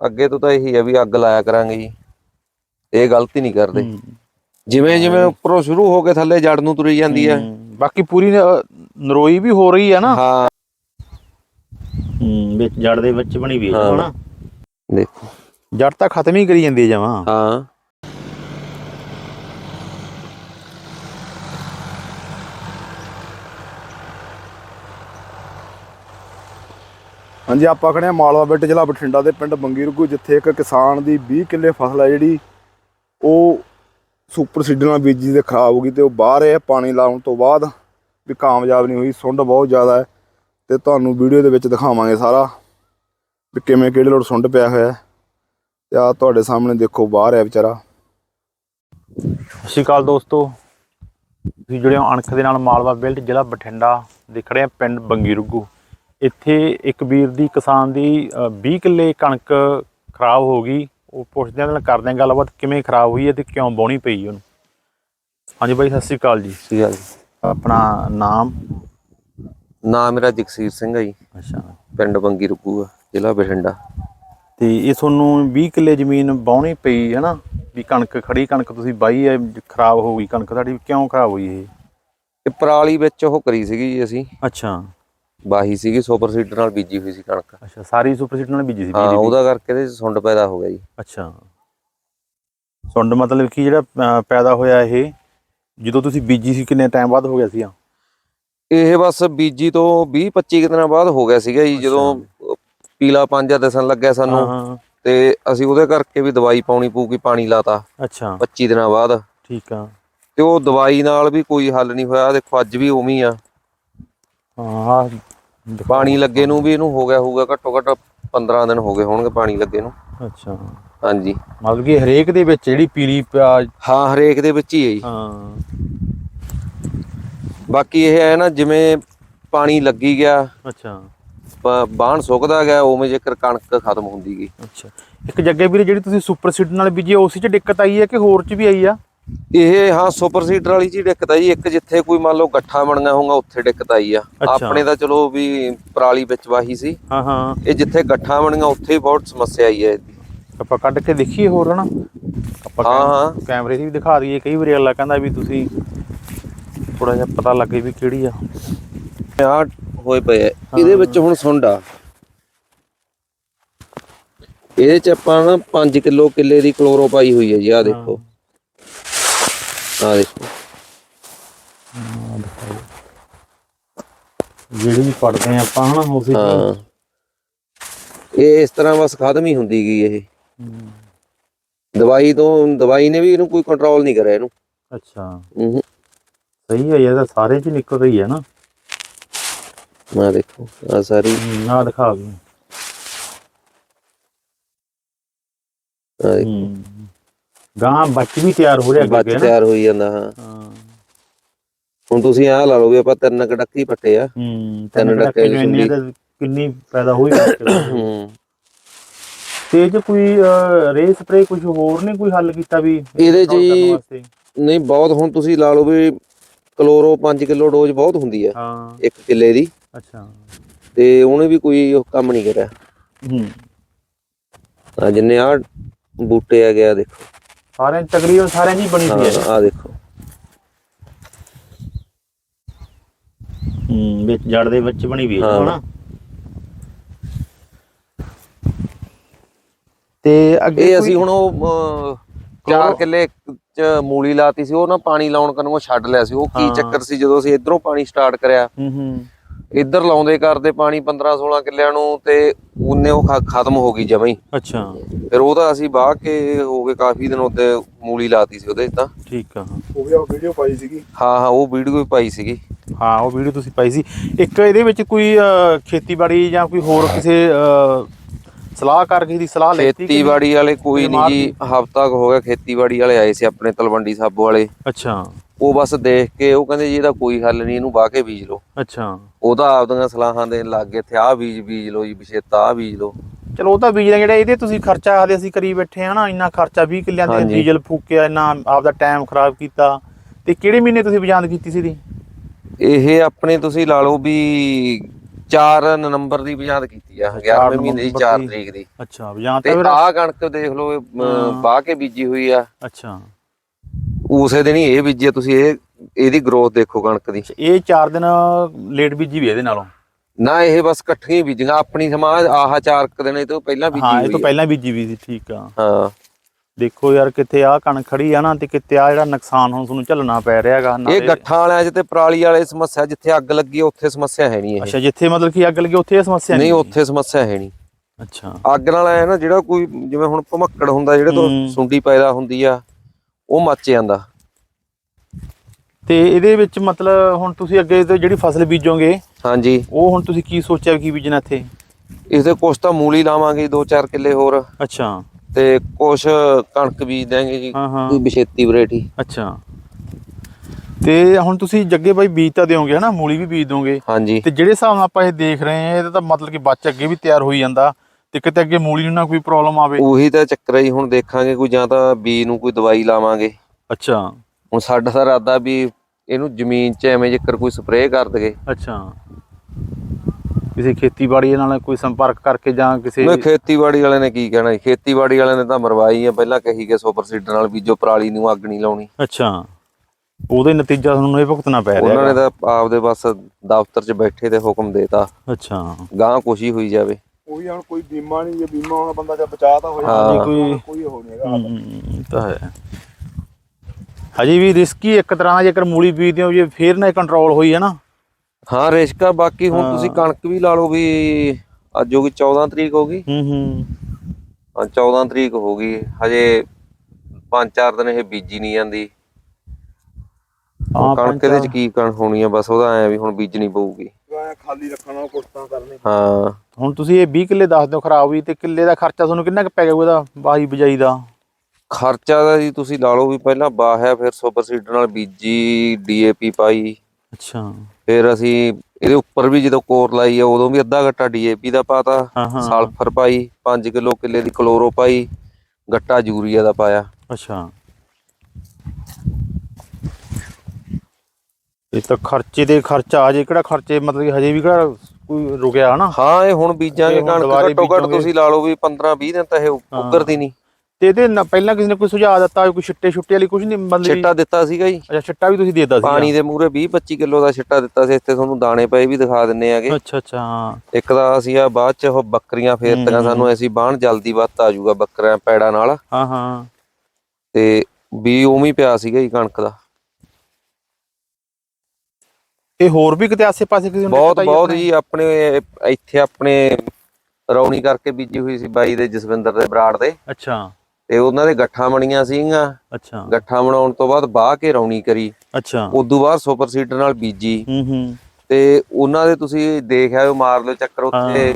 ਅੱਗੇ ਤੋਂ ਤਾਂ ਇਹੀ ਆ ਵੀ ਅੱਗ ਲਾਇਆ ਕਰਾਂਗੇ ਜੀ। ਇਹ ਗਲਤੀ ਨਹੀਂ ਕਰਦੇ। ਜਿਵੇਂ ਜਿਵੇਂ ਉੱਪਰੋਂ ਸ਼ੁਰੂ ਹੋ ਕੇ ਥੱਲੇ ਜੜ ਨੂੰ ਤੁਰੀ ਜਾਂਦੀ ਹੂੰ। ਬਾਕੀ ਪੂਰੀ ਨਰੋਈ ਵੀ ਹੋ ਰਹੀ ਹੈ ਨਾ। ਹਾਂ। ਹੂੰ ਵਿੱਚ ਜੜ ਦੇ ਵਿੱਚ ਬਣੀ ਵੀ ਹਾਂ। ਨਾ ਦੇਖੋ। ਜੜ ਤਾਂ ਖਤਮ ਹੀ ਕਰੀ ਜਾਂਦੀ ਜਮਾਂ। ਹਾਂ। ਹਾਂਜੀ, ਆਪਾਂ ਖੜੇ ਹਾਂ ਮਾਲਵਾ ਬਿੱਟ ਜ਼ਿਲ੍ਹਾ ਬਠਿੰਡਾ ਦੇ ਪਿੰਡ ਬੰਗੀਰਗੂ, ਜਿੱਥੇ ਇੱਕ ਕਿਸਾਨ ਦੀ 20 ਕਿੱਲੇ ਫਸਲ ਹੈ ਜਿਹੜੀ, ਉਹ ਸੁਪਰ ਸੀਡਰ ਨਾਲ ਬੀਜੀ ਤੇ ਖਰਾਬ ਹੋ ਗਈ ਤੇ ਉਹ ਬਾਹਰ ਹੈ ਪਾਣੀ ਲਾਉਣ ਤੋਂ ਬਾਅਦ ਵੀ ਕਾਮਯਾਬ ਨਹੀਂ ਹੋਈ, ਸੁੰਡ ਬਹੁਤ ਜ਼ਿਆਦਾ ਹੈ ਤੇ ਤੁਹਾਨੂੰ ਵੀਡੀਓ ਦੇ ਵਿੱਚ ਦਿਖਾਵਾਂਗੇ ਸਾਰਾ ਵੀ ਕਿਵੇਂ ਕਿਹੜੇ ਲੋੜ ਸੁੰਡ ਪਿਆ ਹੋਇਆ ਹੈ। ਤੇ ਆ ਤੁਹਾਡੇ ਸਾਹਮਣੇ ਦੇਖੋ ਬਾਹਰ ਹੈ ਵਿਚਾਰਾ। ਸਤਿ ਸ਼੍ਰੀ ਅਕਾਲ ਦੋਸਤੋ। ਤੁਸੀਂ ਜੁੜੇ ਹੋ ਅਣਖ ਦੇ ਨਾਲ ਮਾਲਵਾ ਬਿਲਟ ਜ਼ਿਲ੍ਹਾ ਬਠਿੰਡਾ ਦੇਖ ਰਹੇ ਆ ਪਿੰਡ ਬੰਗੀਰਗੂ। ਇੱਥੇ ਇੱਕ ਵੀਰ ਦੀ ਕਿਸਾਨ ਦੀ ਅ, 20 ਕਿੱਲੇ ਕਣਕ ਖਰਾਬ ਹੋ ਗਈ। ਉਹ ਪੁੱਛਦੇ ਨਾਲ ਕਰਦੇ ਆ ਗੱਲਬਾਤ ਕਿਵੇਂ ਖਰਾਬ ਹੋਈ ਹੈ ਤੇ ਕਿਉਂ ਬਾਉਣੀ ਪਈ ਉਹਨੂੰ? ਹਾਂਜੀ ਬਾਈ ਸਤਿ ਸ਼੍ਰੀ ਅਕਾਲ ਜੀ। ਸਹੀ ਗੱਲ ਜੀ। ਆਪਣਾ ਨਾਮ? ਨਾਮ ਮੇਰਾ ਜਗਸੀਰ ਸਿੰਘ ਹੈ ਜੀ। ਅੱਛਾ। ਪਿੰਡ ਬੰਗੀ ਰੁਕੂ ਆ ਜ਼ਿਲ੍ਹਾ ਬਠਿੰਡਾ। ਤੇ ਇਹ ਤੁਹਾਨੂੰ 20 ਕਿੱਲੇ ਜ਼ਮੀਨ ਬਾਉਣੀ ਪਈ ਹੈ ਨਾ ਵੀ ਕਣਕ ਖੜੀ ਕਣਕ ਤੁਸੀਂ ਬਾਈ ਹੈ ਖਰਾਬ ਹੋ ਗਈ ਕਣਕ ਤੁਹਾਡੀ ਕਿਉਂ ਖਰਾਬ ਹੋਈ ਇਹ? ਇਹ ਪਰਾਲੀ ਵਿੱਚ ਉਹ ਕਰੀ ਸੀਗੀ ਜੀ ਅਸੀਂ। ਅੱਛਾ। ਬਾਹੀ ਸੀਗੀ ਸੁਪਰ ਸੀਡਰ ਨਾਲ ਬੀਜੀ ਹੋਈ ਸੀ ਕਣਕ। ਅੱਛਾ ਸਾਰੀ ਸੁਪਰ ਸੀਡਰ ਨਾਲ ਬੀਜੀ ਸੀ ਹਾਂ। ਉਹਦਾ ਕਰਕੇ ਇਹਦੇ 'ਚ ਸੁੰਡ ਪੈਦਾ ਹੋ ਗਿਆ ਜੀ। ਅੱਛਾ। ਸੁੰਡ ਮਤਲਬ ਕਿ ਜਿਹੜਾ ਪੈਦਾ ਹੋਇਆ ਇਹ ਜਦੋਂ ਤੁਸੀਂ ਬੀਜੀ ਸੀ ਕਿੰਨੇ ਟਾਈਮ ਬਾਅਦ ਹੋ ਗਿਆ ਸੀ ਇਹ ਬਸ ਬੀਜੀ ਤੋਂ 20 25 ਦਿਨਾਂ ਬਾਅਦ ਹੋ ਗਿਆ ਸੀਗਾ ਜੀ ਜਦੋਂ ਪੀਲਾ ਪੰਜਾ ਦਿਸਣ ਲੱਗਿਆ ਸਾਨੂੰ। ਤੇ ਅਸੀਂ ਉਹਦੇ ਕਰਕੇ ਵੀ ਦਵਾਈ ਪਾਉਣੀ ਪਊਗੀ ਪਾਣੀ ਲਾਤਾ। ਅੱਛਾ। 25 ਦਿਨਾਂ ਬਾਅਦ। ਠੀਕ ਆ। ਤੇ ਉਹ ਦਵਾਈ ਨਾਲ ਵੀ ਕੋਈ ਹੱਲ ਨਹੀਂ ਹੋਇਆ ਦੇਖੋ ਅੱਜ ਵੀ ਉਵੇਂ ਹੀ ਆ। ਹਾਂ। ਦਿਖਾਓ। ਪਾਣੀ ਲੱਗੇ ਨੂੰ ਵੀ ਇਹਨੂੰ ਹੋ ਗਿਆ ਹੋਊਗਾ ਘੱਟੋ ਘੱਟ 15 ਦਿਨ ਹੋ ਗਏ ਹੋਣਗੇ ਪਾਣੀ ਲੱਗੇ ਨੂੰ। ਅੱਛਾ। ਹਾਂਜੀ। ਮਤਲਬ ਕਿ ਹਰੇਕ ਦੇ ਵਿੱਚ ਜਿਹੜੀ ਪੀਲੀ ਪਿਆਜ਼ ਹਾਂ ਹਰੇਕ ਦੇ ਵਿੱਚ ਹੀ ਹੈ ਜੀ। ਹਾਂ। ਬਾਕੀ ਇਹ ਹੈ ਨਾ ਜਿਵੇਂ ਪਾਣੀ ਲੱਗੀ ਗਿਆ ਅੱਛਾ। ਬਾਣ ਸੁੱਕਦਾ ਗਿਆ ਉਵੇਂ ਜੇਕਰ ਕਣਕ ਖਤਮ ਹੁੰਦੀ ਗਈ। ਅੱਛਾ। ਇੱਕ ਜੱਗੇ ਵੀਰੇ ਜਿਹੜੀ ਤੁਸੀਂ ਸੁਪਰ ਸੀਡਰ ਨਾਲ ਬੀਜੀ ਆ, ਉਸੇ ਚ ਦਿੱਕਤ ਆਈ ਹੈ ਕਿ ਹੋਰ ਚ ਵੀ ਆਈ ਆ? ਇਹ ਹਾਂ ਸੁਪਰ ਸੀਡਰ ਵਾਲੀ ਜੀ ਦਿੱਕਤ ਆ ਜੀ ਇੱਕ ਜਿੱਥੇ ਕੋਈ ਮੰਨ ਲਓ ਗੱਠਾ ਬਣੀਆਂ ਹੋਊਗਾ ਉੱਥੇ ਦਿੱਕਤ ਆਈ ਆ। ਆਪਣੇ ਤਾਂ ਚਲੋ ਵੀ ਪਰਾਲੀ ਵਿੱਚ ਵਾਹੀ ਸੀ। ਹਾਂ ਹਾਂ। ਇਹ ਜਿੱਥੇ ਗੱਠਾ ਬਣੀਆਂ ਉੱਥੇ ਹੀ ਬਹੁਤ ਸਮੱਸਿਆ ਆਈ ਹੈ ਇਹਦੀ। ਆਪਾਂ ਕੱਢ ਕੇ ਦੇਖੀਏ ਹੋਰ ਹਨਾ? ਆਪਾਂ ਹਾਂ, ਕੈਮ- ਹਾਂ। ਕੈਮਰੇ 'ਤੇ ਵੀ ਦਿਖਾ ਦਈਏ ਕਈ ਵਾਰੀ ਅਗਲਾ ਕਹਿੰਦਾ ਵੀ ਤੁਸੀਂ ਥੋੜਾ ਜਿਹਾ ਪਤਾ ਲੱਗੇ ਵੀ ਕਿਹੜੀ ਆ। ਆ ਹੋਏ ਪਏ ਆ। ਇਹਦੇ ਵਿੱਚ ਹੁਣ ਸੁੰਡ ਆ। ਇਹਦੇ ਚ ਆਪਾਂ ਨਾ 5 ਕਿਲੋ ਕਿੱਲੇ ਦੀ ਕਲੋਰੋ ਪਾਈ ਹੋਈ ਹੈ ਜੀ ਆ ਦੇਖੋ। ਆ ਦੇਖੋ ਜਿਹੜੀ ਵੀ ਪੜਦੇ ਆ ਆਪਾਂ ਹਨਾ ਉਸੇ ਹਾਂ। ਇਹ ਇਸ ਤਰ੍ਹਾਂ ਬਸ ਖਤਮ ਹੀ ਹੁੰਦੀ ਗਈ ਇਹ। ਦਵਾਈ ਤੋਂ ਦਵਾਈ ਨੇ ਵੀ ਇਹਨੂੰ ਕੋਈ ਕੰਟਰੋਲ ਨਹੀਂ ਕਰਿਆ ਇਹਨੂੰ। ਅੱਛਾ। ਸਹੀ ਹੈ ਇਹ ਤਾਂ ਸਾਰੇ 'ਚ ਨਿਕਲ ਰਹੀ ਹੈ ਨਾ। ਆ ਦੇਖੋ ਆ ਸਾਰੀ। ਨਾ ਦਿਖਾ ਆਹ ਦੇਖੋ। ਗਾਂ ਬੱਚ ਵੀ ਤਿਆਰ ਹੋ ਰਿਹਾ ਬੱਚ ਅੱਗੇ ਨਾ। ਤਿਆਰ ਹੋਈ ਜਾਂਦਾ ਹਾਂ। ਹਾਂ। ਹੁਣ ਤੁਸੀਂ ਆਹ ਲਾ ਲਓ ਵੀ ਆਪਾਂ ਤਿੰਨ ਕੜੱਕੀ ਪੱਟੇ ਆ। ਹੂੰ ਤਿੰਨ ਡੱਕੇ ਦੀ ਇੰਨੀ ਸੁੰਡੀ। ਤਾਂ ਕਿੰਨੀ ਪੈਦਾ ਹੋਈ। ਹੂੰ। ਤੇ 'ਚ ਕੋਈ ਰੇ ਸਪਰੇ ਕੁਝ ਹੋਰ ਨਹੀਂ ਕੋਈ ਹੱਲ ਕੀਤਾ ਵੀ ਇਹਦੇ 'ਚ ਜੀ- ਵਾਸਤੇ? ਨਹੀਂ ਬਹੁਤ ਹੁਣ ਤੁਸੀਂ ਲਾ ਲਓ ਵੀ ਕਲੋਰੋ 5 ਕਿਲੋ ਡੋਜ਼ ਬਹੁਤ ਹੁੰਦੀ ਆ। ਹਾਂ। ਇੱਕ ਕਿੱਲੇ ਦੀ। ਅੱਛਾ। ਤੇ ਉਹਨੇ ਵੀ ਕੋਈ ਉਹ ਕੰਮ ਨਹੀਂ ਕਰਿਆ। ਹੂੰ। ਆ ਜਿੰਨੇ ਆ ਬੂਟੇ ਆ ਗਿਆ ਦੇਖੋ। ਸਾਰਿਆਂ ਤਕਰੀਬਨ ਸਾਰਿਆਂ ਹੀ ਬਣੀ ਸੀ ਹਾਂ ਆ ਦੇਖੋ। ਹੂੰ ਵਿੱਚ ਜੜ ਦੇ ਵਿੱਚ ਬਣੀ ਵੀ ਹਾਂ। ਹਨਾ? ਤੇ ਅੱਗੇ ਅਸੀਂ ਹੁਣ ਉਹ ਚਾਰ ਕਿੱਲੇ ਚ ਮੂਲੀ ਲਾਤੀ ਸੀ ਉਹ ਨਾ ਪਾਣੀ ਲਾਉਣ ਕਰਨ ਉਹ ਛੱਡ ਲਿਆ ਸੀ। ਉਹ ਕੀ। ਚੱਕਰ ਸੀ ਜਦੋਂ ਅਸੀਂ ਇਧਰੋਂ ਪਾਣੀ ਸਟਾਰਟ ਕਰਿਆ? ਹੂੰ ਹੂੰ। ਇੱਧਰ ਲਾਉਂਦੇ ਕਰਦੇ ਪਾਣੀ 15 16 ਕਿੱਲਿਆਂ ਨੂੰ ਤੇ ਉਹਨੇ ਉਹ ਖ- ਖਤਮ ਹੋ ਗਈ ਜਮਾਂ ਹੀ। ਅੱਛਾ। ਫਿਰ ਉਹਦਾ ਅਸੀਂ ਬਾਹ ਕੇ ਹੋ ਗਏ ਕਾਫੀ ਦਿਨ ਉਹਦੇ ਮੂਲੀ ਲਾਤੀ ਸੀ ਉਹਦੇ 'ਚ ਤਾਂ। ਠੀਕ ਆ ਹਾਂ। ਉਹ ਵੀ ਆ ਵੀਡੀਓ ਪਾਈ ਸੀਗੀ। ਹਾਂ ਹਾਂ ਉਹ ਵੀਡੀਓ ਵੀ ਪਾਈ ਸੀਗੀ। ਹਾਂ ਉਹ ਵੀਡੀਓ ਤੁਸੀਂ ਪਾਈ ਸੀ। ਇੱਕ ਇਹਦੇ ਵਿੱਚ ਕੋਈ ਅਹ, ਖੇਤੀਬਾੜੀ ਜਾਂ ਕੋਈ ਹੋਰ ਕਿਸੇ ਅਹ, ਸਲਾਹਕਾਰ ਕਿਸੇ ਦੀ ਸਲਾਹ ਲੈਤੀ ਕਿ ਨਹੀਂ? ਖੇਤੀਬਾੜੀ ਵਾਲੇ ਕੋਈ ਨਹੀਂ ਜੀ ਹਫਤਾ ਕੁ ਹੋ ਗਿਆ ਖੇਤੀਬਾੜੀ ਵਾਲੇ ਆਏ ਸੀ ਆਪਣੇ ਤਲਵੰਡੀ ਸਾਬੋ ਵਾਲੇ। ਅੱਛਾ। ਉਹ ਬਸ ਦੇਖ ਕੇ ਉਹ ਕਹਿੰਦੇ ਜੀ ਇਹਦਾ ਕੋਈ ਹੱਲ ਨਹੀਂ ਇਹਨੂੰ ਵਾਹ ਕੇ ਬੀਜ ਲਓ। ਅੱਛਾ। ਉਹਦਾ ਆਪਦੀਆਂ ਸਲਾਹਾਂ ਦੇਣ ਲੱਗ ਗਏ ਇੱਥੇ ਆਹ ਬੀਜ ਬੀਜ ਲਓ ਜੀ ਵਿਸ਼ੇਤਾ ਆਹ ਬੀਜ ਲਓ। ਚਲੋ ਉਹ ਤਾਂ ਬੀਜ ਜਿਹੜਾ ਇਹਦੇ ਤੁਸੀਂ ਖਰਚਾ ਆਦੇ ਅਸੀਂ ਕਰੀ ਬੈਠੇ ਆ ਨਾ ਇੰਨਾ ਖਰਚਾ 20 ਕਿੱਲਿਆਂ ਦੇ ਹਾਂਜੀ। ਡੀਜ਼ਲ ਫੂਕਿਆ ਇੰਨਾ ਆਪਦਾ ਟਾਈਮ ਖਰਾਬ ਕੀਤਾ। ਤੇ ਕਿਹੜੇ ਮਹੀਨੇ ਤੁਸੀਂ ਬਜਾਂਦ ਕੀਤੀ ਸੀ ਦੀ ਇਹ ਆਪਣੇ ਤੁਸੀਂ ਲਾ ਲਓ ਵੀ 4 ਨਵੰਬਰ ਦੀ ਬਜਾਦ ਕੀਤੀ ਆ 11ਵੇਂ ਮਹੀਨੇ ਦੀ 4 ਤਰੀਕ ਦੀ। ਅੱਛਾ ਜਾਂ ਤੇ ਤਾਂ ਆਹ ਕਣਕ ਦੇਖ ਲਓ ਇਹ, ਅਮ, ਵਾਹ ਕੇ ਬੀਜੀ ਹੋਈ ਆ। ਅੱਛਾ। ਉਸੇ ਦਿਨ ਹੀ ਇਹ ਬੀਜੀ ਆ ਤੁਸੀਂ ਇਹ ਇਹਦੀ ਗਰੋਥ ਦੇਖੋ ਕਣਕ ਦੀ। ਇਹ 4 ਦਿਨ ਲੇਟ ਬੀਜੀ ਵੀ ਇਹਦੇ ਨਾਲੋਂ? ਨਾ ਇਹ ਬਸ ਇਕੱਠੀਆਂ ਬੀਜੀਆਂ ਆਪਣੀ ਸਮਾਜ ਆਹ ਚਾਰ ਕੁ ਦਿਨ ਇਹ ਤੋਂ ਪਹਿਲਾਂ ਬੀਜੀ ਹਾਂ ਇਹ ਤੋਂ। ਪਹਿਲਾਂ ਬੀਜੀ ਵੀ ਸੀ ਠੀਕ ਆ। ਹਾਂ। ਦੇਖੋ ਯਾਰ ਕਿੱਥੇ ਆ ਕਣਕ ਖੜੀ ਆ ਨਾ ਤੇ ਕਿੱਥੇ ਆ ਜਿਹੜਾ ਨੁਕਸਾਨ ਹੁਣ ਤੁਹਾਨੂੰ ਝੱਲਣਾ ਪੈ ਰਿਹਾਗਾ ਇਹ ਗੱਠਾਂ ਵਾਲਿਆਂ 'ਚ ਤੇ ਪਰਾਲੀ ਵਾਲੇ ਸਮੱਸਿਆ ਜਿੱਥੇ ਅੱਗ ਲੱਗੀ ਉੱਥੇ ਸਮੱਸਿਆ ਹੈ ਨਹੀਂ ਇਹ। ਅੱਛਾ ਜਿੱਥੇ ਮਤਲਬ ਕਿ ਅੱਗ ਲੱਗੀ ਉੱਥੇ ਇਹ ਸਮੱਸਿਆ ਨਹੀਂ ਨਹੀਂ ਉੱਥੇ ਸਮੱਸਿਆ ਹੈ ਨਹੀਂ। ਅੱਛਾ। ਅੱਗ ਨਾਲ ਆਇਆ ਨਾ ਜਿਹੜਾ ਕੋਈ ਜਿਵੇਂ ਹੁਣ ਭਮੱਕੜ ਹੁੰਦਾ ਜਿਹੜੇ ਤੋਂ। ਸੁੰਡੀ ਪੈਦਾ ਹੁੰਦੀ ਆ ਉਹ ਮੱਚ ਜਾਂਦਾ। ਤੇ ਇਹਦੇ ਵਿੱਚ ਮਤਲਬ ਹੁਣ ਤੁਸੀਂ ਅੱਗੇ ਤੋਂ ਜਿਹੜੀ ਫਸਲ ਬੀਜੋਗੇ ਹਾਂਜੀ। ਉਹ ਹੁਣ ਤੁਸੀਂ ਕੀ ਸੋਚਿਆ ਕੀ ਬੀਜਣਾ ਇੱਥੇ? ਇਸ ਦੇ ਕੁਛ ਤਾਂ ਮੂਲੀ ਲਾਵਾਂਗੇ 2-4 ਕਿੱਲੇ ਹੋਰ। ਅੱਛਾ। ਤੇ ਕੁਛ ਕਣਕ ਬੀਜ ਦਾਂਗੇ ਜੀ ਹਾਂ ਹਾਂ। ਕੋਈ ਵਿਛੇਤੀ ਵੈਰਾਈਟੀ ਅੱਛਾ। ਤੇ ਹੁਣ ਤੁਸੀਂ ਜੱਗੇ ਬਾਈ ਬੀਜ ਤਾਂ ਦਿਓਗੇ ਹਨਾ? ਮੂਲੀ ਵੀ ਬੀਜ ਦੋਗੇ ਹਾਂਜੀ। ਤੇ ਜਿਹੜੇ ਹਿਸਾਬ ਨਾਲ ਆਪਾਂ ਇਹ ਦੇਖ ਰਹੇ ਹਾਂ ਇਹਦਾ ਤਾਂ ਮਤਲਬ ਕਿ ਬੱਚ ਅੱਗੇ ਵੀ ਤਿਆਰ ਹੋਈ ਜਾਂਦਾ। ਤੇ ਕਿਤੇ ਅੱਗੇ ਮੂਲੀ ਨੂੰ ਨਾ ਕੋਈ ਪ੍ਰੋਬਲਮ ਆਵੇ। ਉਹੀ ਤਾਂ ਚੱਕਰ ਹੈ ਜੀ ਹੁਣ ਦੇਖਾਂਗੇ ਕੋਈ ਜਾਂ ਤਾਂ ਬੀ ਨੂੰ ਕੋਈ ਦਵਾਈ ਲਾਵਾਂਗੇ। ਅੱਛਾ। ਹੁਣ ਸਾਡਾ ਤਾਂ ਇਰਾਦਾ ਵੀ ਇਹਨੂੰ ਜ਼ਮੀਨ 'ਚ ਐਵੇਂ ਜੇਕਰ ਕੋਈ ਸਪਰੇਅ ਕਰ ਦਗੇ ਅੱਛਾ। ਕਿਸੇ ਖੇਤੀਬਾੜੀ ਨਾਲ ਕੋਈ ਸੰਪਰਕ ਕਰਕੇ ਜਾਂ ਕਿਸੇ ਮੈਂ ਖੇਤੀਬਾੜੀ ਵਾਲਿਆਂ ਨੇ ਕੀ ਕਹਿਣਾ ਜੀ? ਖੇਤੀਬਾੜੀ ਵਾਲਿਆਂ ਨੇ ਤਾਂ ਮਰਵਾਈ ਆ ਪਹਿਲਾਂ ਕਹੀ ਗਏ ਸੁਪਰ ਸੀਡਰ ਨਾਲ ਬੀਜੋ ਪਰਾਲੀ ਨੂੰ ਅੱਗ ਨਹੀਂ ਲਾਉਣੀ। ਅੱਛਾ। ਉਹਦਾ ਨਤੀਜਾ ਤੁਹਾਨੂੰ ਇਹ ਭੁਗਤਣਾ ਪੈ ਰਿਹਾ ਉਹਨਾਂ ਨੇ। ਤਾਂ ਆਪਦੇ ਬਸ ਦਫ਼ਤਰ 'ਚ ਬੈਠੇ ਤੇ ਹੁਕਮ ਦੇਤਾ। ਅੱਛਾ। ਗਾਂ ਹੀ ਹੋਈ ਜਾਵੇ। ਕੋਈ ਹੁਣ ਕੋਈ ਬੀਮਾ ਨਹੀਂ ਜੇ ਬੀਮਾ ਹੋਣਾ ਬੰਦਾ ਜਾਂ ਬਚਾ ਤਾਂ ਹੋ ਹਾਂ। ਜਾਂਦਾ ਕੋਈ- ਕੋਈ ਹੋ ਨਹੀਂ ਹੈਗਾ। ਹਮ, ਇਹ ਤਾਂ ਹੈ। ਹਜੇ ਵੀ ਰਿਸਕੀ ਇੱਕ ਤਰ੍ਹਾਂ ਦਾ ਜੇਕਰ ਮੂਲੀ ਬੀਜਦੇ ਹੋ ਜੇ ਫੇਰ ਨਾ ਕੰਟਰੋਲ ਹੋਈ ਹੈ ਨਾ। ਹਾਂ ਰਿਸ਼ਕਾ ਬਾਕੀ ਹੁਣ। ਤੁਸੀਂ ਕਣਕ ਵੀ ਲਾ ਲਓ ਵੀ ਅੱਜ ਹੋ ਗਈ 14 ਤਰੀਕ ਹੋ ਗਈ। ਹੂੰ ਹੂੰ। ਹਾਂ 14 ਤਰੀਕ ਹੋ ਗਈ। ਹਜੇ 5-4 ਦਿਨ ਇਹ ਬੀਜੀ ਨਹੀਂ ਜਾਂਦੀ। ਹਾਂ ਕਣਕ ਇਹਦੇ 'ਚ ਕੀ ਕਣ ਹੋਣੀ ਆ ਬਸ ਉਹਦਾ ਐ ਵੀ ਹੁਣ ਬੀਜਣੀ ਪਊਗੀ। ਐਂ ਖਾਲੀ ਰੱਖਣਾ ਕੁਸ਼ਤਾਂ ਕਰਨੇ। ਹਾਂ। ਹੁਣ ਤੁਸੀਂ ਇਹ 20 ਕਿੱਲੇ ਦੱਸ ਦਿਓ ਖਰਾਬ ਹੋਈ ਤੇ ਕਿੱਲੇ ਦਾ ਖਰਚਾ ਤੁਹਾਨੂੰ ਕਿੰਨਾ ਕੁ ਪੈ ਗਿਆ ਉਹਦਾ ਬਾਈ ਬਜਾਈ ਦਾ? ਖਰਚਾ ਦਾ ਜੀ ਤੁਸੀਂ ਲਾ ਲਓ ਵੀ ਪਹਿਲਾਂ ਬਾਹਿਆ ਫਿਰ ਸੁਪਰ ਸੀਡਰ ਨਾਲ ਬੀਜੀ ਡੀਏਪੀ ਪਾਈ। ਅੱਛਾ। ਫਿਰ ਅਸੀਂ ਇਹਦੇ ਉੱਪਰ ਵੀ ਜਦੋਂ ਕੋਰ ਲਾਈ ਆ ਉਦੋਂ ਵੀ ਅੱਧਾ ਗੱਟਾ ਡੀਏਪੀ ਦਾ ਪਾਤਾ ਸਲਫਰ ਪਾਈ 5 ਕਿਲੋ ਕਿੱਲੇ ਦੀ ਕਲੋਰੋ ਪਾਈ ਗੱਟਾ ਯੂਰੀਆ ਦਾ ਪਾਇਆ। ਅੱਛਾ। ਇਹ ਤਾਂ ਖਰਚੇ ਦੇ ਖਰਚਾ ਆ ਜੇ ਕਿਹੜਾ ਖਰਚੇ ਮਤਲਬ ਕਿ ਹਜੇ ਵੀ ਕਿਹੜਾ ਕੋਈ ਰੁਕਿਆ ਹਨਾ? ਹਾਂ ਇਹ ਹੁਣ ਬੀਜਾਂਗੇ ਕਣਕ ਘੱਟੋ ਘੱਟ। ਤੁਸੀਂ ਲਾ ਲਓ ਵੀ 15 20 ਦਿਨ ਤਾਂ ਇਹ। ਉੱਗਰਦੀ ਨਹੀਂ। ਤੇ ਇਹਦੇ ਨਾਲ ਪਹਿਲਾਂ ਕਿਸੇ ਨੇ ਕੋਈ ਸੁਝਾਅ ਦਿੱਤਾ ਕੋਈ ਛਿੱਟੇ ਛੁੱਟੇ ਵਾਲੀ ਕੁਝ ਨਹੀਂ ਮਤਲਬ ਛਿੱਟਾ ਦਿੱਤਾ ਸੀਗਾ ਜੀ। ਅੱਛਾ ਛਿੱਟਾ ਵੀ ਤੁਸੀਂ ਦੇਤਾ ਸੀ ਪਾਣੀ ਦੇ ਮੂਰੇ 20 25 ਕਿਲੋ ਦਾ ਛਿੱਟਾ ਦਿੱਤਾ ਸੀ ਇੱਥੇ ਤੁਹਾਨੂੰ ਦਾਣੇ ਪਏ ਵੀ ਦਿਖਾ ਦਿੰਨੇ ਆਗੇ। ਅੱਛਾ ਅੱਛਾ ਇੱਕ ਤਾਂ ਅਸੀਂ ਆ ਬਾਅਦ ਚ ਉਹ ਬੱਕਰੀਆਂ ਫੇਰਤੀਆਂ। ਸਾਨੂੰ ਐਸੀ ਬਾਣ ਜਲਦੀ ਵੱਤ ਆ ਜਾਊਗਾ ਬੱਕਰਿਆਂ ਪੈੜਾਂ ਨਾਲ। ਹਾਂ ਹਾਂ। ਤੇ ਵੀ ਉਵੇਂ ਹੀ ਪਿਆ ਸੀਗਾ ਜੀ ਕਣਕ ਦਾ। ਤੇ ਹੋਰ ਵੀ ਕਿਤੇ ਆਸੇ-ਪਾਸੇ ਕਿਸੇ ਨੂੰ ਬਹੁਤ ਬਹੁਤ? ਜੀ ਆਪਣੇ ਇੱਥੇ ਆਪਣੇ ਰੌਣੀ ਕਰਕੇ ਬੀਜੀ ਹੋਈ ਸੀ ਬਾਈ ਦੇ ਜਸਵਿੰਦਰ ਦੇ ਬਰਾੜ ਦੇ। ਅੱਛਾ। ਤੇ ਉਹਨਾਂ ਦੇ ਗੱਠਾਂ ਬਣੀਆਂ ਸੀਗੀਆਂ। ਅੱਛਾ। ਗੱਠਾਂ ਬਣਾਉਣ ਤੋਂ ਬਾਅਦ ਬਾਹ ਕੇ ਰੌਣੀ ਕਰੀ। ਅੱਛਾ। ਉਦੋਂ ਬਾਅਦ ਸੁਪਰ ਸੀਡਰ ਨਾਲ ਬੀਜੀ। ਹੂੰ ਹੂੰ। ਤੇ ਉਹਨਾਂ ਦੇ ਤੁਸੀਂ ਦੇਖ ਆਇਓ ਮਾਰ ਲਓ ਚੱਕਰ ਉੱਥੇ।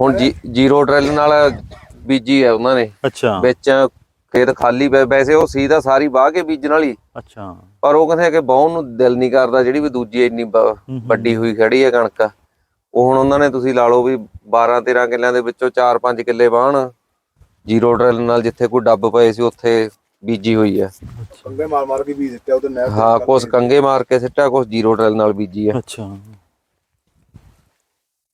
ਹੁਣ ਜੀਰੋ ਡਰਿਲ ਨਾਲ ਬੀਜੀ ਹੈ ਉਹਨਾਂ ਨੇ। ਅੱਛਾ। ਵਿੱਚ ਖੇਤ ਖਾਲੀ ਵੈਸੇ ਉਹ ਸੀਦਾ ਸਾਰੀ ਵਾਹ ਕੇ ਬੀਜਣ ਵਾਲੀ। ਅੱਛਾ। ਪਰ ਉਹ ਕਹਿੰਦੇ ਆ ਕਿ ਬਾਹਣ ਨੂੰ ਦਿਲ ਨਹੀਂ ਕਰਦਾ ਜਿਹੜੀ ਵੀ ਦੂਜੀ ਇੰਨੀ। ਵੱਡੀ ਹੋਈ ਖੜੀ ਹੈ ਕਣਕ। ਉਹ ਹੁਣ ਉਹਨਾਂ ਨੇ ਤੁਸੀਂ ਲਾ ਲਓ ਵੀ 12 13 ਕਿੱਲਿਆਂ ਦੇ ਵਿੱਚੋਂ 4-5 ਕਿੱਲੇ ਬਾਹਣ ਜੀਰੋ ਡਰਿਲ ਨਾਲ ਜਿੱਥੇ ਕੋਈ ਡੱਬ ਪਏ ਸੀ ਉੱਥੇ ਬੀਜੀ ਹੋਈ ਹੈ ਕੰਗੇ ਮਾਰ ਮਾਰ ਕੇ ਬੀਜ ਦਿੱਤੇ ਉਹਦੇ ਨਹਿਰ ਹਾਂ। ਕੁਛ ਕੰਗੇ ਮਾਰ ਕੇ ਸਿੱਟਿਆ ਕੁਛ ਜੀਰੋ ਡਰਿਲ ਨਾਲ ਬੀਜੀ ਹੈ ਅੱਛਾ।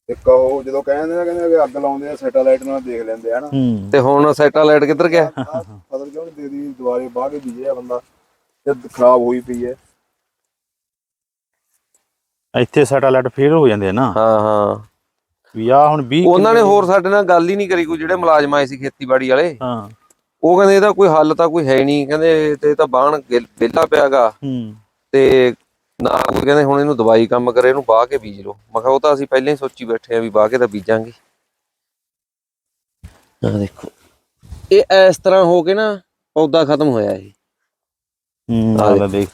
ਇੱਕ ਉਹ ਜਦੋਂ ਕਹਿੰਦੇ ਨੇ ਕਹਿੰਦੇ ਕਿ ਅੱਗ ਲਾਉਂਦੇ ਆ ਸੈਟੇਲਾਈਟ ਨਾਲ ਦੇਖ ਲੈਂਦੇ ਆ ਨਾ ਹੂੰ। ਤੇ ਹੁਣ ਸੈਟੇਲਾਈਟ ਕਿੱਧਰ ਗਿਆ? ਫਸਲ ਕਿਉਂ ਦੇ ਦੀ? ਦੁਬਾਰੇ ਬਾਹ ਕੇ ਬੀਜਿਆ ਬੰਦਾ। ਜਦ ਖਰਾਬ ਹੋਈ ਪਈ ਹੈ। ਇੱਥੇ ਸੈਟੇਲਾਈਟ ਫੇਲ ਹੋ ਜਾਂਦੇ ਆ ਨਾ। ਹਾਂ ਹਾਂ। ਵੀ ਆ ਹੁਣ 20 ਉਹਨਾਂ ਨੇ ਹੋਰ ਸਾਡੇ ਨਾਲ ਗੱਲ ਹੀ ਨਹੀਂ ਕਰੀ ਕੋਈ ਜਿਹੜੇ ਮੁਲਾਜ਼ਮ ਆਏ ਸੀ ਖੇਤੀਬਾੜੀ ਵਾਲੇ। ਹਾਂ। ਉਹ ਕਹਿੰਦੇ ਇਹਦਾ ਕੋਈ ਹੱਲ ਤਾਂ ਕੋਈ ਹੈ ਨਹੀਂ ਕਹਿੰਦੇ ਤੇ ਇਹ ਤਾਂ ਬਾਣ ਵਿਹਲਾ ਪਿਆਗਾ। ਹੂੰ। ਤੇ ਨਾ ਕੋਈ ਕਹਿੰਦੇ ਹੁਣ ਇਹਨੂੰ ਦਵਾਈ ਕੰਮ ਕਰੇ ਇਹਨੂੰ ਬਾਹ ਕੇ ਬੀਜ ਲਓ। ਮੈਂ ਕਿਹਾ ਉਹ ਤਾਂ ਅਸੀਂ ਪਹਿਲਾਂ ਹੀ ਸੋਚੀ ਬੈਠੇ ਆ ਵੀ ਬਾਹ ਕੇ ਤਾਂ ਬੀਜਾਂਗੇ। ਆ ਦੇਖੋ। ਇਹ ਇਸ ਤਰ੍ਹਾਂ ਹੋ ਕੇ ਨਾ ਪੌਦਾ ਖਤਮ ਹੋਇਆ ਇਹ। ਦੇਖ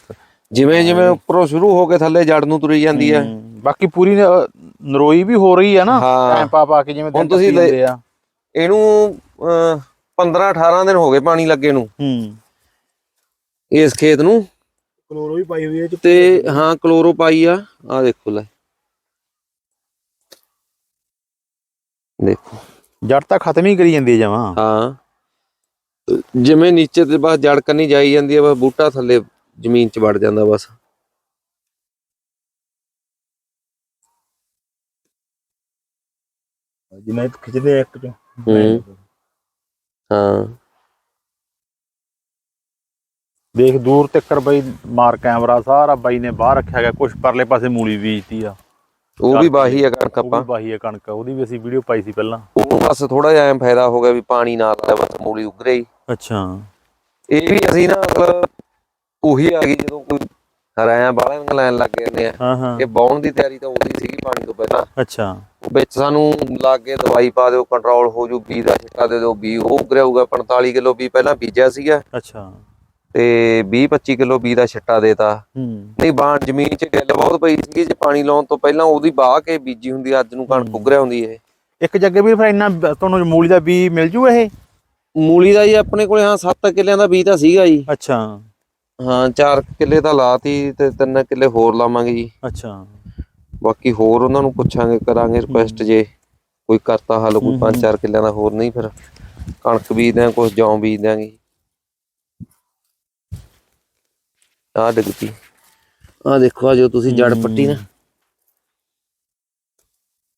ਜਿਵੇਂ ਜਿਵੇਂ ਉੱਪਰੋਂ ਸ਼ੁਰੂ ਹੋ ਕੇ ਥੱਲੇ ਜੜ ਨੂੰ ਤੁਰੀ ਜਾਂਦੀ ਹੈ। ਬਾਕੀ ਪੂਰੀ ਨਰੋਈ ਵੀ ਹੋ ਰਹੀ ਹੈ ਨਾ। ਟਾਈਮ ਪਾ ਪਾ ਕੇ ਜਿਵੇਂ ਦਿਨ ਤੁਸੀਂ ਆ। ਇਹਨੂੰ 15 18 ਦਿਨ ਹੋ ਗਏ ਪਾਣੀ ਲੱਗੇ ਨੂੰ। ਹੂੰ। ਇਸ ਖੇਤ ਨੂੰ। ਕਲੋਰੋ ਵੀ ਪਾਈ ਹੋਈ ਹੈ ਤੇ ਹਾਂ ਕਲੋਰੋ ਪਾਈ ਆ। ਆ ਦੇਖੋ ਲੈ। ਦੇਖੋ। ਜੜ ਤਾਂ ਖਤਮ ਹੀ ਕਰੀ ਜਾਂਦੀ ਜਮਾ। ਹਾਂ। ਜਿਵੇਂ ਨੀਚੇ ਤੇ ਬਸ ਜੜ ਕੰਨੀ ਜਾਈ ਜਾਂਦੀ ਹੈ ਬਸ ਬੂਟਾ ਥੱਲੇ ਜ਼ਮੀਨ 'ਚ ਵੜ ਜਾਂਦਾ ਬਸ। ਜਿਵੇਂ ਖਿੱਚਦੇ ਇੱਕ ਚ। ਹੂੰ। ਹਾਂ। ਦੇਖ ਦੂਰ ਤੱਕਰ ਬਈ ਮਾਰ ਕੈਮਰਾ ਸਾਰਾ ਬਾਈ ਨੇ ਬਾਹਰ ਰੱਖਿਆ ਗਿਆ ਕੁਝ ਪਰਲੇ ਪਾਸੇ ਮੂਲੀ ਬੀਜਤੀ ਆ। ਉਹ ਵੀ ਬਾਹੀ ਆ ਕਣਕ ਉਹ ਵੀ ਆਪਾਂ। ਬਾਹੀ ਆ ਕਣਕ ਉਹਦੀ ਵੀ ਅਸੀਂ ਵੀਡੀਓ ਪਾਈ ਸੀ ਪਹਿਲਾਂ। ਉਹ ਬਸ ਥੋੜਾ ਜਿਹਾ ਐਂ ਫਾਇਦਾ ਹੋ ਗਿਆ ਵੀ ਪਾਣੀ ਨਾਲ ਦਾ ਬਸ ਮੂਲੀ ਉੱਗ ਰਹੀ। ਅੱਛਾ। ਇਹ ਵੀ ਅਸੀਂ ਨਾ ਮਤਲਬ ਉਹੀ ਆ ਗਈ ਜਦੋਂ ਕੋਈ ਹਰਾਇਆ ਬਾਹਲਾਂ ਲੈਣ ਲੱਗ ਜਾਂਦੇ ਆ। ਹਾਂ ਹਾਂ। ਇਹ ਬਾਉਣ ਦੀ ਤਿਆਰੀ ਤਾਂ ਉਹਦੀ ਸੀਗੀ ਪਾਣੀ ਤੋਂ ਪਹਿਲਾਂ। ਅੱਛਾ। ਵਿੱਚ ਸਾਨੂੰ ਲਾਗੇ ਦਵਾਈ ਪਾ ਦਿਓ ਕੰਟਰੋਲ ਹੋ ਜੂ ਬੀ ਦਾ ਛਿੱਟਾ ਦੇ ਦਿਓ ਬੀ ਉਹ ਉੱਗ ਜਾਊਗਾ 45 ਕਿਲੋ ਬੀ ਪਹਿਲਾਂ ਬੀਜਿਆ ਸੀਗਾ। ਅੱਛਾ। ਤੇ 20 25 ਕਿਲੋ ਬੀ ਦਾ ਛਿੱਟਾ ਦੇਤਾ। ਨਹੀਂ ਬਾਣ ਜ਼ਮੀਨ 'ਚ ਗਿੱਲ ਬਹੁਤ ਪਈ ਸੀਗੀ ਜੇ ਪਾਣੀ ਲਾਉਣ ਤੋਂ ਪਹਿਲਾਂ ਉਹਦੀ ਬਾਹ ਕੇ ਬੀਜੀ ਹੁੰਦੀ ਅੱਜ ਨੂੰ ਕਣਕ ਉੱਗ ਹੁੰਦੀ ਇਹ। ਇੱਕ ਜੱਗੇ ਵੀ ਫਿਰ ਇੰਨਾ ਤੁਹਾਨੂੰ ਮੂਲੀ ਦਾ ਬੀ ਮਿਲ ਜੂ ਇਹ? ਮੂਲੀ ਦਾ ਜੀ ਆਪਣੇ ਕੋਲੇ ਹਾਂ 7 ਕਿੱਲਿਆਂ ਦਾ ਬੀ ਤਾਂ ਸੀਗਾ ਜੀ। ਅੱਛਾ। ਹਾਂ 4 ਕਿੱਲੇ ਤਾਂ ਲਾਤੀ ਤੇ 3 ਕਿੱਲੇ ਹੋਰ ਲਾਵਾਂਗੇ ਜੀ। ਅੱਛਾ। ਬਾਕੀ ਹੋਰ ਉਹਨਾਂ ਨੂੰ ਪੁੱਛਾਂਗੇ ਕਰਾਂਗੇ ਰਿਕੁਐਸਟ ਜੇ ਕੋਈ ਕਰਤਾ ਹੱਲ ਕੋਈ 5-4 ਕਿੱਲਿਆਂ ਦਾ ਹੋਰ ਨਹੀਂ ਫਿਰ। ਕਣਕ ਬੀਜਦੇ ਆ ਕੁਝ ਜੌਂ ਬੀਜ ਦਿਆਂਗੇ ਆ ਡਿੱਗਤੀ ਆ ਦੇਖੋ ਆ ਜੋ ਤੁਸੀਂ ਜੜ ਪੱਟੀ ਨਾ।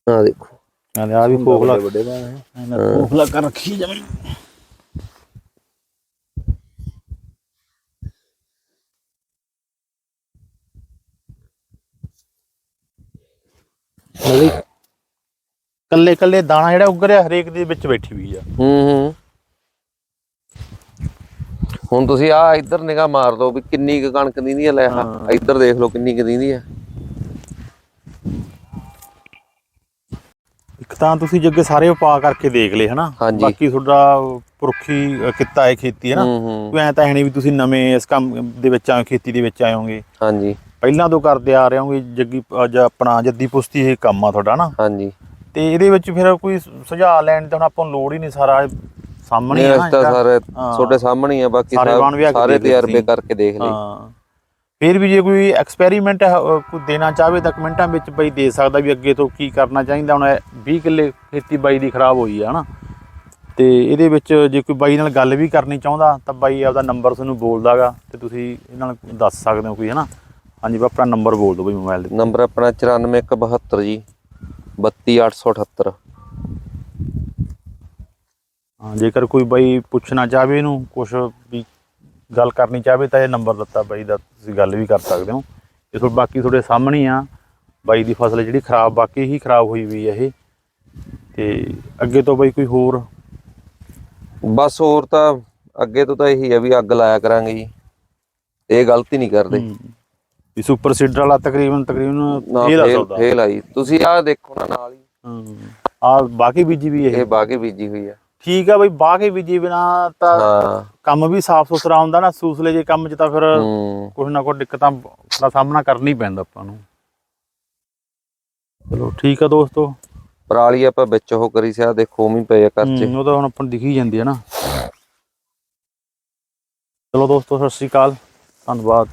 ਆ ਦੇਖੋ। ਨਾਲੇ ਆ ਵੀ ਖੋਖਲਾ ਵੱਡੇ ਬਾਣ ਇਹਨਾਂ ਖੋਖਲਾ ਕਰ ਰੱਖੀ ਜਮੀ। ਕੱਲੇ ਕੱਲੇ ਦਾਣਾ ਜਿਹੜਾ ਉੱਗ ਰਿਹਾ ਹਰੇਕ ਦੇ ਵਿੱਚ ਬੈਠੀ ਹੋਈ ਆ। ਹੂੰ ਹੂੰ। ਹੁਣ ਤੁਸੀਂ ਆ ਇੱਧਰ ਨਿਗਾਹ ਮਾਰ ਦਿਓ ਵੀ ਕਿੰਨੀ ਕੁ ਕਣਕ ਦਿੰਦੀ ਆ ਲੈ ਆ। ਹਾਂ। ਇੱਧਰ ਦੇਖ ਲਓ ਕਿੰਨੀ ਕੁ ਦਿੰਦੀ ਆ। ਇੱਕ ਤਾਂ ਤੁਸੀਂ ਜੱਗੇ ਸਾਰੇ ਉਪਾਅ ਕਰਕੇ ਦੇਖ ਲਏ ਹਨਾ। ਬਾਕੀ ਤੁਹਾਡਾ ਪੁਰਖੀ ਕਿੱਤਾ ਹੈ ਖੇਤੀ ਹੈ ਨਾ ਕੋਈ ਐ ਤਾਂ ਹੈ ਨਹੀਂ ਵੀ ਤੁਸੀਂ ਨਵੇਂ ਇਸ ਕੰਮ ਦੇ ਵਿੱਚ ਆਏ ਖੇਤੀ ਦੇ ਵਿੱਚ ਆਏ ਹੋਗੇ। ਹਾਂਜੀ। ਪਹਿਲਾਂ ਤੋਂ ਕਰਦੇ ਆ ਰਹੇ ਹੋਗੇ ਜੱਗੀ ਅੱਜ ਆਪਣਾ ਜੱਦੀ ਪੁਸਤੀ ਇਹ ਕੰਮ ਆ ਤੁਹਾਡਾ ਨਾ ਹਾਂਜੀ। ਤੇ ਇਹਦੇ ਵਿੱਚ ਫਿਰ ਕੋਈ ਸੁਝਾਅ ਲੈਣ ਦੀ ਹੁਣ ਆਪਾਂ ਨੂੰ ਲੋੜ ਹੀ ਨਹੀਂ ਸਾਰਾ ਸਾਹਮਣੇ ਆ ਅਸੀਂ ਤਾਂ ਜਿਹੜਾ- ਸਾਰੇ। ਤੁਹਾਡੇ ਸਾਹਮਣੇ ਆ ਬਾਕੀ ਸਾਰੇ ਕੇ ਤਜਰਬੇ। ਕਰਕੇ ਦੇਖ ਲਈ ਹਾਂ। ਫਿਰ ਵੀ ਜੇ ਕੋਈ ਐਕਸਪੈਰੀਮੈਂਟ ਕੋਈ ਦੇਣਾ ਚਾਹਵੇ ਤਾਂ ਕਮੈਂਟਾਂ ਵਿੱਚ ਬਈ ਦੇ ਸਕਦਾ ਵੀ ਅੱਗੇ ਤੋਂ ਕੀ ਕਰਨਾ ਚਾਹੀਦਾ। ਹੁਣ ਇਹ 20 ਕਿੱਲੇ ਖੇਤੀ ਬਾਈ ਦੀ ਖਰਾਬ ਹੋਈ ਆ ਹਨਾ। ਤੇ ਇਹਦੇ ਵਿੱਚ ਜੇ ਕੋਈ ਬਾਈ ਨਾਲ ਗੱਲ ਵੀ ਕਰਨੀ ਚਾਹੁੰਦਾ ਤਾਂ ਬਾਈ ਆਪਦਾ ਨੰਬਰ ਤੁਹਾਨੂੰ ਬੋਲਦਾਗਾ ਤੇ ਤੁਸੀਂ ਇਹਨਾਂ ਨੂੰ ਦੱਸ ਸਕਦੇ ਹੋ ਕੋਈ ਹਨਾ। ਹਾਂਜੀ ਬਾ ਆਪਣਾ ਨੰਬਰ ਬੋਲ ਦਿਓ ਬਈ ਮੋਬਾਈਲ ਦੇ ਨੰਬਰ ਆਪਣਾ 94172 ਜੀ 32878 ਹਾਂ ਜੇਕਰ ਕੋਈ ਬਾਈ ਪੁੱਛਣਾ ਚਾਹਵੇ ਇਹਨੂੰ ਕੁਝ ਵੀ ਗੱਲ ਕਰਨੀ ਚਾਹਵੇ ਤਾਂ ਇਹ ਨੰਬਰ ਦਿੱਤਾ ਬਾਈ ਦਾ ਤੁਸੀਂ ਗੱਲ ਵੀ ਕਰ ਸਕਦੇ ਹੋ। ਇਹ ਤੁਹਾਡੇ ਬਾਕੀ ਤੁਹਾਡੇ ਸਾਹਮਣੇ ਹੀ ਆ। ਬਾਈ ਦੀ ਫਸਲ ਜਿਹੜੀ ਖਰਾਬ ਬਾਕੀ ਹੀ ਖਰਾਬ ਹੋਈ ਵੀ ਹੈ ਇਹ। ਤੇ ਅੱਗੇ ਤੋਂ ਬਾਈ ਕੋਈ ਹੋਰ? ਬਸ ਹੋਰ ਤਾਂ ਅੱਗੇ ਤੋਂ ਤਾਂ ਇਹੀ ਆ ਵੀ ਅੱਗ ਲਾਇਆ ਕਰਾਂਗੇ ਜੀ। ਇਹ ਗਲਤੀ ਨਹੀਂ ਕਰਦੇ। ਵੀ ਸੁਪਰ ਸੀਡਰ ਵਾਲਾ ਤਕਰੀਬਨ ਤਕਰੀਬਨ ਨਾ ਇਹ ਲਾ ਫੇਲ ਫੇਲ ਆਈ ਤੁਸੀਂ ਆਹ ਦੇਖੋ ਨਾ ਨਾਲ ਹੀ। ਆ ਬਾਕੀ ਬੀਜੀ ਵੀ ਇਹ। ਇਹ ਬਾਗੇ ਬੀਜੀ ਹੋਈ ਆ। ਠੀਕ ਆ ਬਈ ਬਾਕੀ ਬੀਜੀ ਬਿਨਾ ਤਾਂ ਕੰਮ ਵੀ ਸਾਫ਼ ਸੁਥਰਾ ਹੁੰਦਾ ਨਾ ਸੂਸਲੇ ਜੇ ਕੰਮ 'ਚ ਤਾਂ ਫਿਰ ਕੁਝ ਨਾ ਕੁਝ ਦਿੱਕਤਾਂ ਦਾ ਸਾਹਮਣਾ ਕਰਨਾ ਹੀ ਪੈਂਦਾ ਆਪਾਂ ਨੂੰ। ਚਲੋ ਠੀਕ ਆ ਦੋਸਤੋ। ਪਰਾਲੀ ਆਪਾਂ ਵਿੱਚ ਉਹ ਕਰੀ ਸੀ ਆ ਦੇਖੋ ਹੀ ਪਏ ਆ ਕਰਚੇ ਉਹ ਤਾਂ ਹੁਣ ਆਪਾਂ ਦਿਖੀ ਜਾਂਦੀ ਹੈ ਨਾ। ਚਲੋ ਦੋਸਤੋ ਸਤਿ ਸ਼੍ਰੀ ਅਕਾਲ ਧੰਨਵਾਦ।